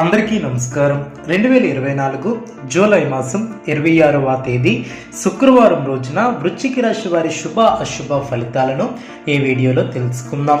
అందరికీ నమస్కారం. రెండు వేల ఇరవై నాలుగు జూలై మాసం ఇరవై ఆరవ తేదీ శుక్రవారం రోజున వృశ్చిక రాశి వారి శుభ అశుభ ఫలితాలను ఈ వీడియోలో తెలుసుకుందాం.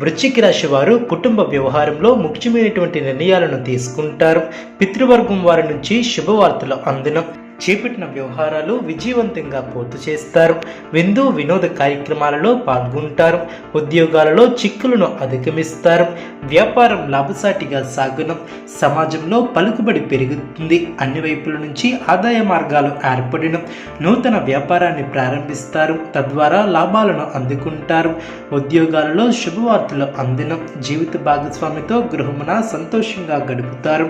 వృశ్చిక రాశి వారు కుటుంబ వ్యవహారంలో ముఖ్యమైనటువంటి నిర్ణయాలను తీసుకుంటారు. పితృవర్గం వారి నుంచి శుభవార్తలు అందును. చేపట్టిన వ్యవహారాలు విజయవంతంగా పూర్తి చేస్తారు. విందు వినోద కార్యక్రమాలలో పాల్గొంటారు. ఉద్యోగాలలో చిక్కులను అధిగమిస్తారు. వ్యాపారం లాభసాటిగా సాగును సమాజంలో పలుకుబడి పెరుగుతుంది. అన్ని వైపుల నుంచి ఆదాయ మార్గాలు ఏర్పడిన నూతన వ్యాపారాన్ని ప్రారంభిస్తారు. తద్వారా లాభాలను అందుకుంటారు. ఉద్యోగాలలో శుభవార్తలు అందిన. జీవిత భాగస్వామితో గృహమున సంతోషంగా గడుపుతారు.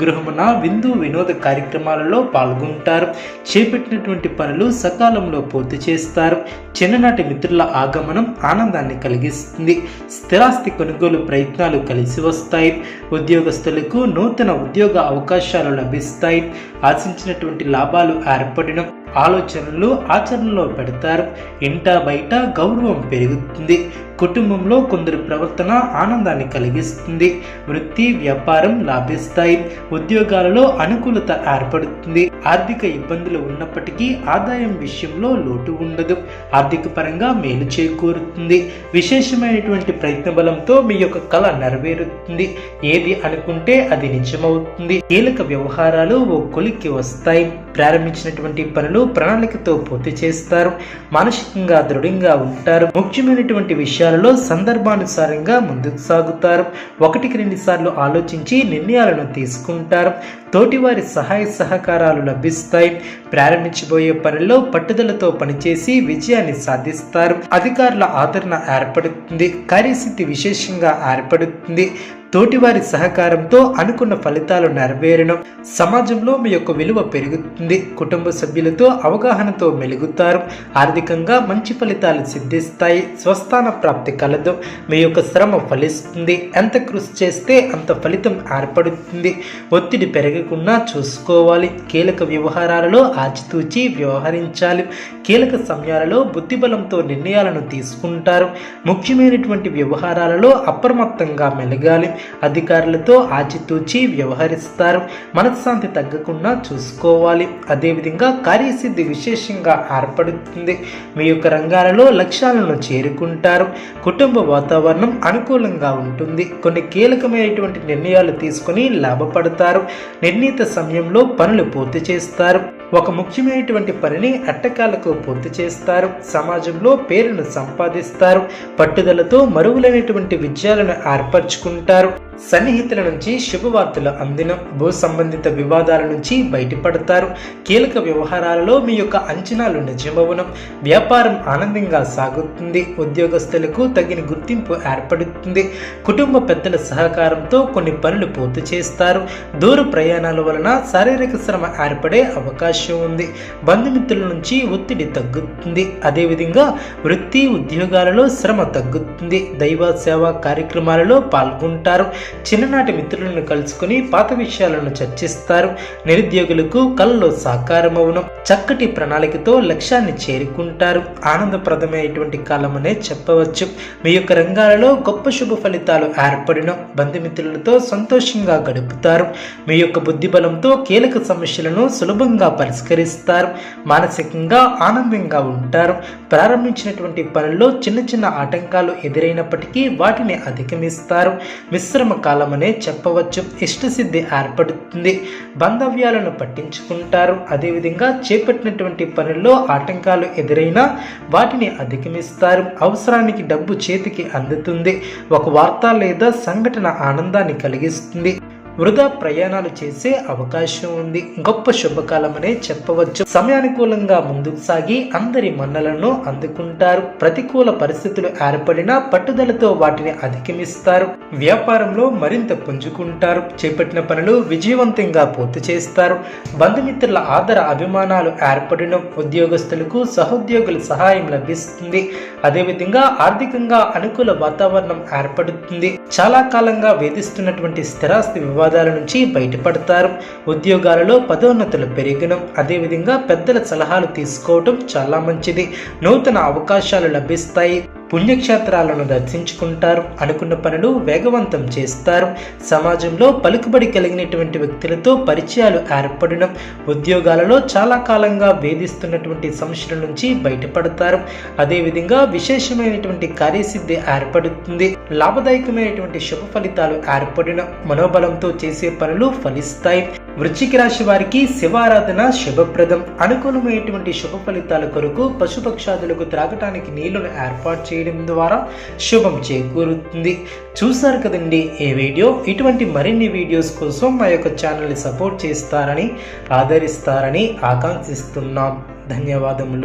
గృహమున విందు వినోద కార్యక్రమాలలో పాల్గొంటారు. చేపట్టినటువంటి పనులు సకాలంలో పూర్తి చేస్తారు. చిన్ననాటి మిత్రుల ఆగమనం ఆనందాన్ని కలిగిస్తుంది. స్థిరాస్తి కొనుగోలు ప్రయత్నాలు కలిసి వస్తాయి. ఉద్యోగస్తులకు నూతన ఉద్యోగ అవకాశాలు లభిస్తాయి. ఆశించినటువంటి లాభాలు ఏర్పడిన ఆలోచనలు ఆచరణలో పెడతారు. ఇంట బయట గౌరవం పెరుగుతుంది. కుటుంబంలో కొందరు ప్రవర్తన ఆనందాన్ని కలిగిస్తుంది. వృత్తి వ్యాపారం లాభిస్తాయి. ఉద్యోగాలలో అనుకూలత ఏర్పడుతుంది. ఆర్థిక ఇబ్బందులు ఉన్నప్పటికీ ఆదాయం విషయంలో లోటు ఉండదు. ఆర్థిక పరంగా మేలు చేకూరుతుంది. విశేషమైనటువంటి ప్రయత్న బలంతో మీ యొక్క కళ నెరవేరుతుంది. ఏది అనుకుంటే అది నిజమవుతుంది. కీలక వ్యవహారాలు ఓ కొలిక్కి వస్తాయి. ప్రారంభించినటువంటి పనులు ప్రణాళికతో పూర్తి చేస్తారు. మానసికంగా దృఢంగా ఉంటారు. ముఖ్యమైనటువంటి విషయాలలో సందర్భానుసారంగా ముందుకు సాగుతారు. ఒకటికి రెండు సార్లు ఆలోచించి నిర్ణయాలను తీసుకుంటారు. తోటివారి సహాయ సహకారాలు లభిస్తాయి. ప్రారంభించబోయే పనుల్లో పట్టుదలతో పనిచేసి విజయాన్ని సాధిస్తారు. అధికారుల ఆదరణ ఏర్పడుతుంది. కార్యస్థితి విశేషంగా ఏర్పడుతుంది. తోటివారి సహకారంతో అనుకున్న ఫలితాలు నెరవేరడం సమాజంలో మీ యొక్క విలువ పెరుగుతుంది. కుటుంబ సభ్యులతో అవగాహనతో మెలుగుతారు. ఆర్థికంగా మంచి ఫలితాలు సిద్ధిస్తాయి. స్వస్థాన ప్రాప్తి కలదు. మీ యొక్క శ్రమ ఫలిస్తుంది. ఎంత కృషి చేస్తే అంత ఫలితం ఏర్పడుతుంది. ఒత్తిడి పెరగకుండా చూసుకోవాలి. కీలక వ్యవహారాలలో ఆచితూచి వ్యవహరించాలి. కీలక సమయాలలో బుద్ధిబలంతో నిర్ణయాలను తీసుకుంటారు. ముఖ్యమైనటువంటి వ్యవహారాలలో అప్రమత్తంగా మెలగాలి. అధికారులతో ఆచితూచి వ్యవహరిస్తారు. మనశ్శాంతి తగ్గకుండా చూసుకోవాలి. అదేవిధంగా కార్యసిద్ధి విశేషంగా ఏర్పడుతుంది. మీ యొక్క రంగాలలో లక్ష్యాలను చేరుకుంటారు. కుటుంబ వాతావరణం అనుకూలంగా ఉంటుంది. కొన్ని కీలకమైనటువంటి నిర్ణయాలు తీసుకొని లాభపడతారు. నిర్ణీత సమయంలో పనులు పూర్తి చేస్తారు. ఒక ముఖ్యమైనటువంటి పనిని అట్టకాలకు పూర్తి చేస్తారు. సమాజంలో పేరును సంపాదిస్తారు. పట్టుదలతో మరువులైనటువంటి విజయాలను ఏర్పరచుకుంటారు. సన్నిహితుల నుంచి శుభవార్తలు అందిన భూ సంబంధిత వివాదాల నుంచి బయటపడతారు. కీలక వ్యవహారాలలో మీ యొక్క అంచనాలు నిజమవును. వ్యాపారం ఆనందంగా సాగుతుంది. ఉద్యోగస్తులకు తగిన గుర్తింపు ఏర్పడుతుంది. కుటుంబ పెద్దల సహకారంతో కొన్ని పనులు పూర్తి చేస్తారు. దూర ప్రయాణాల వలన శారీరక శ్రమ ఏర్పడే అవకాశం ఉంది. బంధుమిత్రుల నుంచి ఒత్తిడి తగ్గుతుంది. అదేవిధంగా వృత్తి ఉద్యోగాలలో శ్రమ తగ్గుతుంది. దైవ సేవా కార్యక్రమాలలో పాల్గొంటారు. చిన్ననాటి మిత్రులను కలుసుకుని పాత విషయాలను చర్చిస్తారు. నిరుద్యోగులకు కళలో సాకారమవును. చక్కటి ప్రణాళికతో లక్ష్యాన్ని చేరుకుంటారు. ఆనందప్రదమైనటువంటి అనే చెప్పవచ్చు. మీ యొక్క రంగాలలో గొప్ప శుభ ఫలితాలు ఏర్పడిన. బంధుమిత్రులతో సంతోషంగా గడుపుతారు. మీ యొక్క బుద్ధి బలంతో కీలక సమస్యలను సులభంగా పరిష్కరిస్తారు. మానసికంగా ఆనందంగా ఉంటారు. ప్రారంభించినటువంటి పనుల్లో చిన్న చిన్న ఆటంకాలు ఎదురైనప్పటికీ వాటిని అధిగమిస్తారు. మిశ్రమ కాలమనే చెప్పవచ్చు. ఇష్టసిద్ధి ఏర్పడుతుంది. బంధవ్యాలను పట్టించుకుంటారు. అదేవిధంగా చేపట్టినటువంటి పనుల్లో ఆటంకాలు ఎదురైనా వాటిని అధిగమిస్తారు. అవసరానికి డబ్బు చేతికి అందుతుంది. ఒక వార్త లేదా సంఘటన ఆనందాన్ని కలిగిస్తుంది. వృధా ప్రయాణాలు చేసే అవకాశం ఉంది. గొప్ప శుభకాలమనే చెప్పవచ్చు. సమయానుకూలంగా ముందుకు సాగి అందరి మన్నలను అందుకుంటారు. ప్రతికూల పరిస్థితులు ఏర్పడినా పట్టుదలతో వాటిని అధిగమిస్తారు. వ్యాపారంలో మరింత పుంజుకుంటారు. చేపట్టిన పనులు విజయవంతంగా పూర్తి చేస్తారు. బంధుమిత్రుల ఆదర అభిమానాలు ఏర్పడిన ఉద్యోగస్తులకు సహోద్యోగుల సహాయం లభిస్తుంది. అదేవిధంగా ఆర్థికంగా అనుకూల వాతావరణం ఏర్పడుతుంది. చాలా కాలంగా వేధిస్తున్నటువంటి స్థిరాస్తి వివాదాల నుంచి బయటపడతారు. ఉద్యోగాలలో పదోన్నతులు పెరిగడం అదేవిధంగా పెద్దల సలహాలు తీసుకోవటం చాలా మంచిది. నూతన అవకాశాలు లభిస్తాయి. పుణ్యక్షేత్రాలను దర్శించుకుంటారు. అనుకున్న పనులు వేగవంతం చేస్తారు. సమాజంలో పలుకుబడి కలిగినటువంటి వ్యక్తులతో పరిచయాలు ఏర్పడడం ఉద్యోగాలలో చాలా కాలంగా వేధిస్తున్నటువంటి సమస్యల నుంచి బయటపడతారు. అదేవిధంగా విశేషమైనటువంటి కార్యసిద్ధి ఏర్పడుతుంది. లాభదాయకమైనటువంటి శుభ ఫలితాలు ఏర్పడిన మనోబలంతో చేసే పనులు ఫలిస్తాయి. వృశ్చిక రాశి వారికి శివారాధన శుభప్రదం. అనుకూలమైనటువంటి శుభ ఫలితాల కొరకు పశుపక్షాదులకు త్రాగటానికి నీళ్ళను ఏర్పాటు చేయడం ద్వారా శుభం చేకూరుతుంది. చూశారు కదండి ఈ వీడియో? ఇటువంటి మరిన్ని వీడియోస్ కోసం మా యొక్క ఛానల్ని సపోర్ట్ చేస్తారని ఆదరిస్తారని ఆకాంక్షిస్తున్నాం. ధన్యవాదములు.